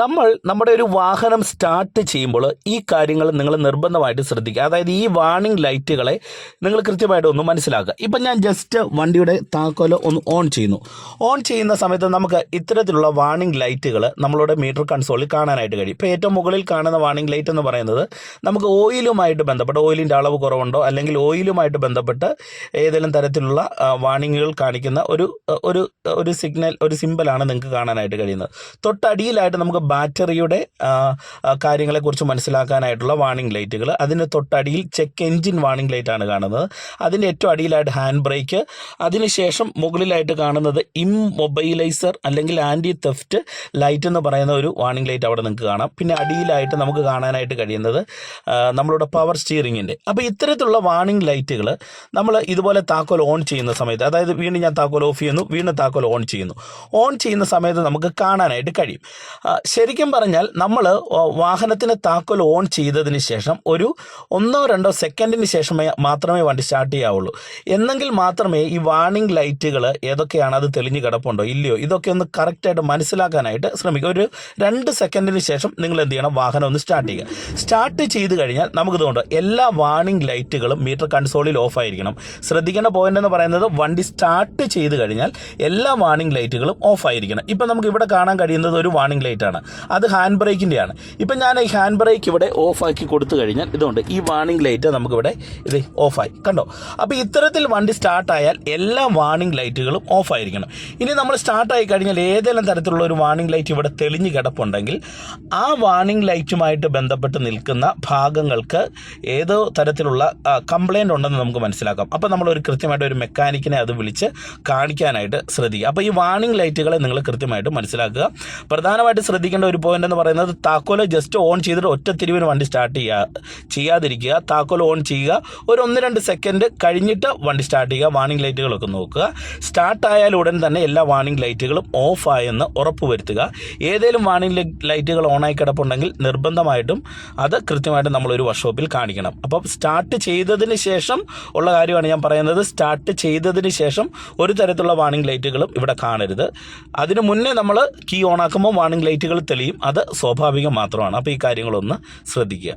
നമ്മൾ നമ്മുടെ ഒരു വാഹനം സ്റ്റാർട്ട് ചെയ്യുമ്പോൾ ഈ കാര്യങ്ങൾ നിങ്ങൾ നിർബന്ധമായിട്ട് ശ്രദ്ധിക്കുക. അതായത് ഈ വാർണിംഗ് ലൈറ്റുകളെ നിങ്ങൾ കൃത്യമായിട്ട് ഒന്ന് മനസ്സിലാക്കുക. ഇപ്പം ഞാൻ ജസ്റ്റ് വണ്ടിയുടെ താക്കോൽ ഒന്ന് ഓൺ ചെയ്യുന്നു. ഓൺ ചെയ്യുന്ന സമയത്ത് നമുക്ക് ഇത്തരത്തിലുള്ള വാർണിംഗ് ലൈറ്റുകൾ നമ്മളുടെ മീറ്റർ കൺസോളിൽ കാണാനായിട്ട് കഴിയും. ഇപ്പോൾ ഏറ്റവും മുകളിൽ കാണുന്ന വാർണിംഗ് ലൈറ്റ് എന്ന് പറയുന്നത് നമുക്ക് ഓയിലുമായിട്ട് ബന്ധപ്പെട്ട് ഓയിലിന്റെ അളവ് കുറവുണ്ടോ അല്ലെങ്കിൽ ഓയിലുമായിട്ട് ബന്ധപ്പെട്ട് ഏതെങ്കിലും തരത്തിലുള്ള വാർണിങ്ങുകൾ കാണിക്കുന്ന ഒരു ഒരു ഒരു സിഗ്നൽ ഒരു സിമ്പിളാണ് നിങ്ങൾക്ക് കാണാനായിട്ട് കഴിയുന്നത്. തൊട്ടടിയിലായിട്ട് നമുക്ക് ബാറ്ററിയുടെ കാര്യങ്ങളെക്കുറിച്ച് മനസ്സിലാക്കാനായിട്ടുള്ള വാണിംഗ് ലൈറ്റുകൾ അതിന് തൊട്ടടിയിൽ ചെക്ക് എൻജിൻ വാണിംഗ് ലൈറ്റാണ് കാണുന്നത്. അതിന്റെ ഏറ്റവും അടിയിലായിട്ട് ഹാൻഡ് ബ്രേക്ക് അതിനുശേഷം മുകളിലായിട്ട് കാണുന്നത് ഇമ്മൊബൈലൈസർ അല്ലെങ്കിൽ ആന്റി തെഫ്റ്റ് ലൈറ്റ് എന്ന് പറയുന്ന ഒരു വാണിംഗ് ലൈറ്റ് അവിടെ നിങ്ങൾക്ക് കാണാം. പിന്നെ അടിയിലായിട്ട് നമുക്ക് കാണാനായിട്ട് കഴിയുന്നത് നമ്മളുടെ പവർ സ്റ്റിയറിങ്ങിന്റെ അപ്പോൾ ഇത്തരത്തിലുള്ള വാണിംഗ് ലൈറ്റുകൾ നമ്മൾ ഇതുപോലെ താക്കോൽ ഓൺ ചെയ്യുന്ന സമയത്ത് അതായത് വീണ്ടും ഞാൻ താക്കോൽ ഓഫ് ചെയ്യുന്നു വീണ്ടും താക്കോൽ ഓൺ ചെയ്യുന്നു. ഓൺ ചെയ്യുന്ന സമയത്ത് നമുക്ക് കാണാനായിട്ട് കഴിയും. ശരിക്കും പറഞ്ഞാൽ നമ്മൾ വാഹനത്തിന് താക്കോൽ ഓൺ ചെയ്തതിന് ശേഷം ഒരു ഒന്നോ രണ്ടോ സെക്കൻഡിന് ശേഷമേ മാത്രമേ വണ്ടി സ്റ്റാർട്ട് ചെയ്യാവുള്ളൂ. എന്നെങ്കിൽ മാത്രമേ ഈ വാർണിംഗ് ലൈറ്റുകൾ ഏതൊക്കെയാണ് അത് തെളിഞ്ഞ് കിടപ്പുണ്ടോ ഇല്ലയോ ഇതൊക്കെ ഒന്ന് കറക്റ്റായിട്ട് മനസ്സിലാക്കാനായിട്ട് ശ്രമിക്കുക. ഒരു രണ്ട് സെക്കൻഡിന് ശേഷം നിങ്ങൾ എന്ത് ചെയ്യണം വാഹനം ഒന്ന് സ്റ്റാർട്ട് ചെയ്യുക. സ്റ്റാർട്ട് ചെയ്ത് കഴിഞ്ഞാൽ നമുക്ക് തോന്നുന്നു എല്ലാ വാർണിംഗ് ലൈറ്റുകളും മീറ്റർ കൺസോളിൽ ഓഫ് ആയിരിക്കണം. ശ്രദ്ധിക്കേണ്ട പോയിന്റ് എന്ന് പറയുന്നത് വണ്ടി സ്റ്റാർട്ട് ചെയ്ത് കഴിഞ്ഞാൽ എല്ലാ വാർണിംഗ് ലൈറ്റുകളും ഓഫ് ആയിരിക്കണം. ഇപ്പം നമുക്ക് ഇവിടെ കാണാൻ കഴിയുന്നത് ഒരു വാർണിംഗ് ലൈറ്റ് ആണ്. അത് ഹാൻഡ് ബ്രേക്കിന്റെയാണ് ഇപ്പം ഞാൻ ഈ ഹാൻഡ് ബ്രേക്ക് ഇവിടെ ഓഫാക്കി കൊടുത്തു കഴിഞ്ഞാൽ ഇതുകൊണ്ട് ഈ വാണിംഗ് ലൈറ്റ് നമുക്കിവിടെ ഇത് ഓഫായി കണ്ടോ? അപ്പോൾ ഇത്തരത്തിൽ വണ്ടി സ്റ്റാർട്ടായാൽ എല്ലാ വാണിംഗ് ലൈറ്റുകളും ഓഫായിരിക്കണം ഇനി നമ്മൾ സ്റ്റാർട്ടായി കഴിഞ്ഞാൽ ഏതെങ്കിലും തരത്തിലുള്ള ഒരു വാണിംഗ് ലൈറ്റ് ഇവിടെ തെളിഞ്ഞ് കിടപ്പുണ്ടെങ്കിൽ ആ വാണിംഗ് ലൈറ്റുമായിട്ട് ബന്ധപ്പെട്ട് നിൽക്കുന്ന ഭാഗങ്ങൾക്ക് ഏതോ തരത്തിലുള്ള കംപ്ലൈന്റ് ഉണ്ടെന്ന് നമുക്ക് മനസ്സിലാക്കാം. അപ്പോൾ നമ്മളൊരു കൃത്യമായിട്ട് ഒരു മെക്കാനിക്കിനെ അത് വിളിച്ച് കാണിക്കാനായിട്ട് ശ്രദ്ധിക്കുക. അപ്പോൾ ഈ വാണിംഗ് ലൈറ്റുകളെ നിങ്ങൾ കൃത്യമായിട്ട് മനസ്സിലാക്കുക. പ്രധാനമായിട്ട് ശ്രദ്ധിക്കേണ്ട ഒരു പോയിന്റ് എന്ന് പറയുന്നത് താക്കോൽ ജസ്റ്റ് ഓൺ ചെയ്തിട്ട് ഒറ്റ തിരിവിന് വണ്ടി സ്റ്റാർട്ട് ചെയ്യുക ചെയ്യാതിരിക്കുക. താക്കോൽ ഓൺ ചെയ്യുക. ഒരു ഒന്ന് രണ്ട് സെക്കൻഡ് കഴിഞ്ഞിട്ട് വണ്ടി സ്റ്റാർട്ട് ചെയ്യുക. വാണിംഗ് ലൈറ്റുകളൊക്കെ നോക്കുക. സ്റ്റാർട്ട് ആയാൽ ഉടൻ തന്നെ എല്ലാ വാണിംഗ് ലൈറ്റുകളും ഓഫ് ആയെന്ന് ഉറപ്പുവരുത്തുക ഏതെങ്കിലും വാണിംഗ് ലൈറ്റുകൾ ഓണായി കിടപ്പുണ്ടെങ്കിൽ നിർബന്ധമായിട്ടും അത് കൃത്യമായിട്ട് നമ്മളൊരു വർക്ക്ഷോപ്പിൽ കാണിക്കണം. അപ്പം സ്റ്റാർട്ട് ചെയ്തതിന് ശേഷം ഉള്ള കാര്യമാണ് ഞാൻ പറയുന്നത്. സ്റ്റാർട്ട് ചെയ്തതിന് ശേഷം ഒരു തരത്തിലുള്ള വാണിംഗ് ലൈറ്റുകളും ഇവിടെ കാണരുത്. അതിനു മുന്നേ നമ്മൾ കീ ഓണാക്കുമ്പോൾ വാർണിംഗ് ലൈറ്റുകൾ തെളിയും. അത് സ്വാഭാവികം മാത്രമാണ്. അപ്പോൾ ഈ കാര്യങ്ങളൊന്ന് ശ്രദ്ധിക്കുക.